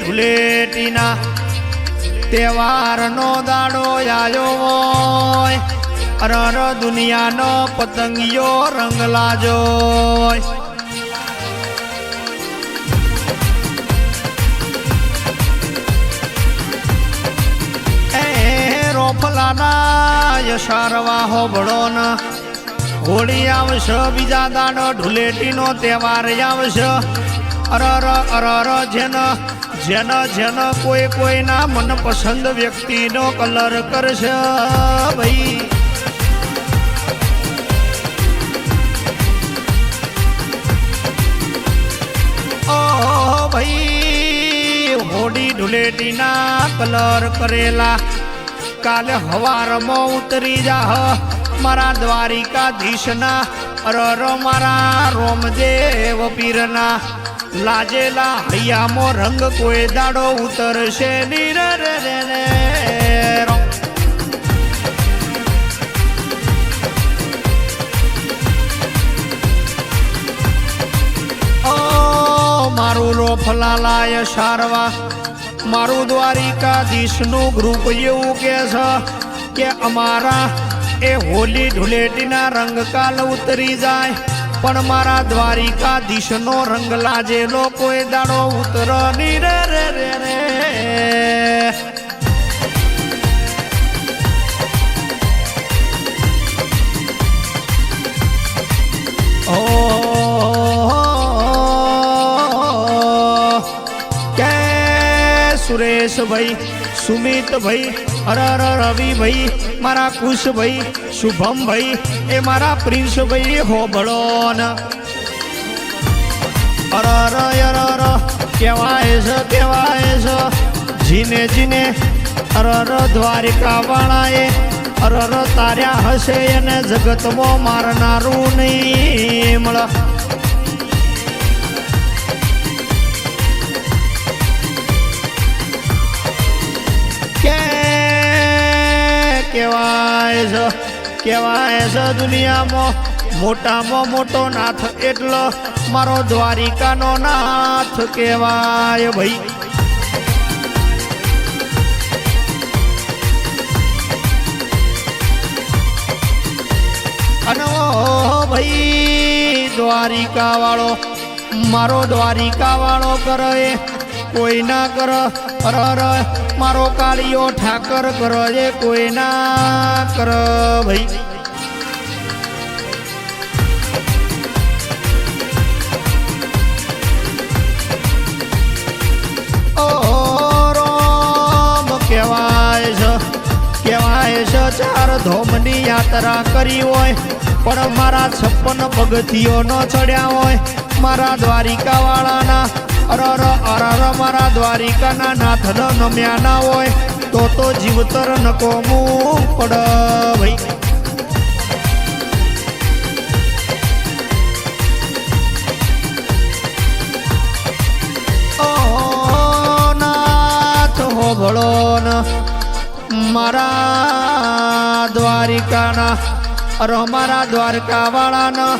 ધૂળેટીના તહેવારનો દાડો આવ્યો હોય. અરર દુનિયાનો પતંગિયો રંગ લાજો રોફલાના યશારવા હોબળો ના હોળી આવશે, બીજા દાડો ધૂળેટીનો તહેવાર આવશે. અરર અરર, જેન જેન જેન કોઈ કોઈના મનપસંદ વ્યક્તિનો કલર કરશે ભાઈ. ઓ ભાઈ, હોડી ઢુલેટીના કલર કરેલા. કાલે હવારમાં ઉતરી જાહ, મારા દ્વારિકાધીશના. અરર, મારા રોમદેવ પીરના. લાજેલા હૈયામો રંગ કોઈ દાડો ઉતરશે ની રે રે રે રે મારું રોફલાલાય સારવા, મારું દ્વારિકાધીશનું ગ્રુપ એવું કે છે કે અમારા એ હોલી ધૂળેટીના રંગ કાલ ઉતરી જાય. પણ મારા દ્વારિકાધીશનો રંગ લાજેલો કોઈ દાડો ઉતરની રે સુરેશભાઈ સુમિતભાઈ અરર રવિભાઈ મારા કુશભાઈ શુભમભાઈ એ મારા પ્રિન્સભાઈ હોબળો ન અરર અરર કેવાય છે કેવાય છે. જીને જીને અરર દ્વારિકા વાળાએ અરર તાર્યા હશે એને જગતમાં મારનારું નહીં. મળે. કેવાય છે કેવાય છે દુનિયામાં. મોટામાં મોટો નાથ એટલો મારો દ્વારિકાનો નાથ કેવાય ભાઈ. અને ભાઈ દ્વારિકા વાળો મારો દ્વારિકા વાળો કરે, કોઈ ના કર મારો કાળિયો ઠાકર કરો એ કોઈ ના કર ભાઈ. ચાર ધોમની યાત્રા કરી હોય, પણ મારા છપ્પન પગથીઓ ન ચડ્યા હોય, મારા દ્વારિકા વાળાના અરર અરર મારા દ્વારિકાના નાથ ન નમ્યા ના હોય, તો તો જીવતર નકોમું પડ ભાઈ. મારા દ્વારિકાના, અરો, મારા દ્વારકા વાળાના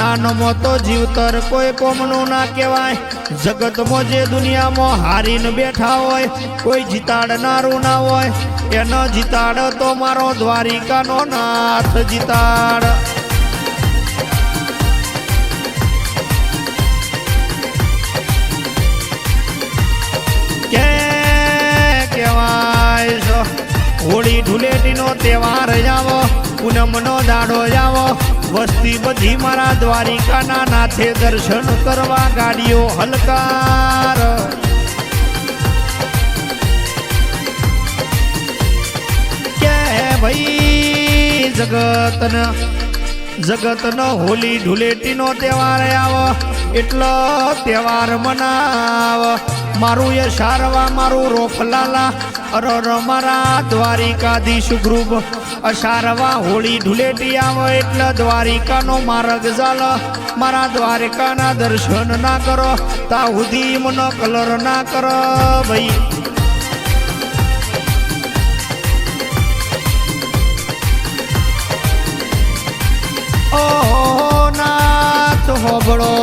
નાનો મોટો જીવતર કોઈ કોમનું ના કહેવાય. જગતમાં જે દુનિયામાં હારીને બેઠા હોય, કોઈ જીતાડનારું ના હોય. એનો જીતાડ તો મારો દ્વારિકાનો નાથ જીતાડ. હોળી ધૂળેટીનો તહેવાર આવો, પૂનમનો દાડો આવો. વસ્તી બધી મારા દ્વારિકાના નાથે દર્શન કરવા ગાડીઓ હલકાર. કે ભાઈ જગતન, જગતનો હોલી ધૂળેટીનો તહેવાર આવો, એટલો તહેવાર મનાવ. મારું એ સારવા, મારું રોફલાલા, અરર મારા દ્વારિકાધીશ ગ્રુપ. અસારવા, હોળી ઢુલેટી આવો એટલે દ્વારિકાનો માર્ગ ચાલ મારા દ્વારકાના દર્શન ના કરો, તા સુધી મનો કલર ના કરો ભાઈ. ઓહો, નાથ હોબળો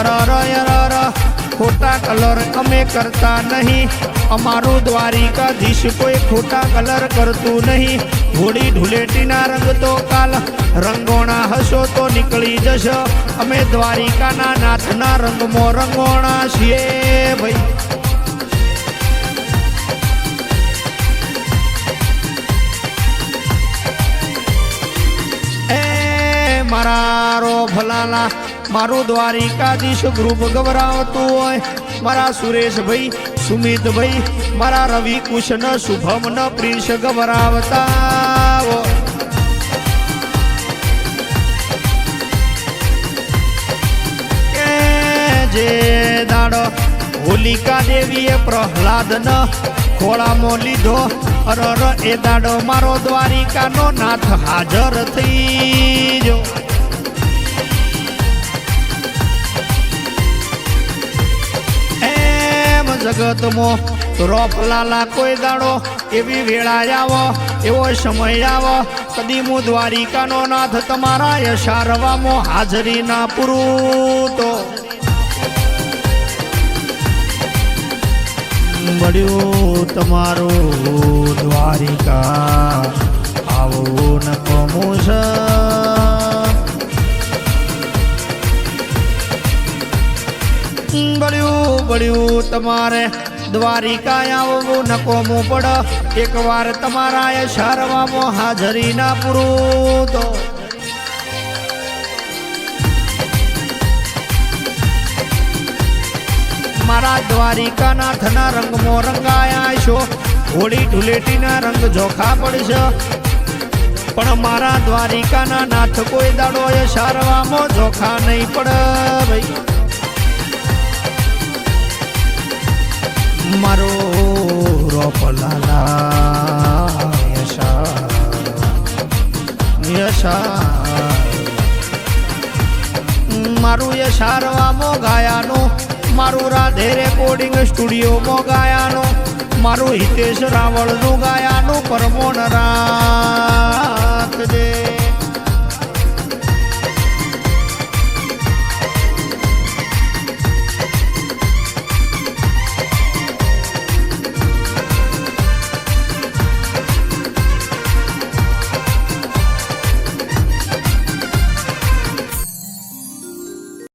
અરર અરર ખોટા કલર અમે કરતા નહીં. અમારું દ્વારિકાધીશ કોઈ ખોટા કલર કરતું નહીં. હોળી ધૂળેટીના રંગ તો કાલ, રંગોણા હશો તો નીકળી જશો. અમે દ્વારિકાના નાથના રંગમાં રંગોણા છીએ ભાઈ. મારા રો ભલાલા મારું દ્વારિકાધીશ ગ્રુપ ગભરાવતું હોય મારા સુરેશભાઈ, સુમિતભાઈ, મારા રવિ કૃષ્ણ શુભમ ન પ્રિન્સ ગભરાવતા. જે દાડો હોલિકા દેવીએ પ્રહલાદ ન ખોળામો લીધો અરર એ દાડો મારો દ્વારિકાનો નાથ હાજર થઈ જગતમાં રોપલાલા કોઈ દાડો, એવી વેળા આવો, એવો સમય આવો. કદી હું દ્વારિકાનો નાથ તમારા યશારવામાં હાજરી ના પૂરું મળ્યું તમારું દ્વારિકા. આવું ન કમું તમારે. દ્વારિકા આવવું નકોમું પડ. એકવાર તમારા એ શારવામાં હાજરી ના પૂરું તો. મારા દ્વારિકાનાથના રંગમાં રંગાયા છો. હોળી ધૂળેટીના રંગ જોખા પડશે. પણ મારા દ્વારિકાના નાથ કોઈ દાડો એ સારવામાં જોખા નહીં પડે ભાઈ. મારો રોપલાલા, યશા યશા. મારું યશારવામાં ગાયાનું મારું રાધે રેકોર્ડિંગ સ્ટુડિયોમાં મોગાયાનો, મારું હિતેશ રાવળનું ગાયાનું પરમોન રાખજે.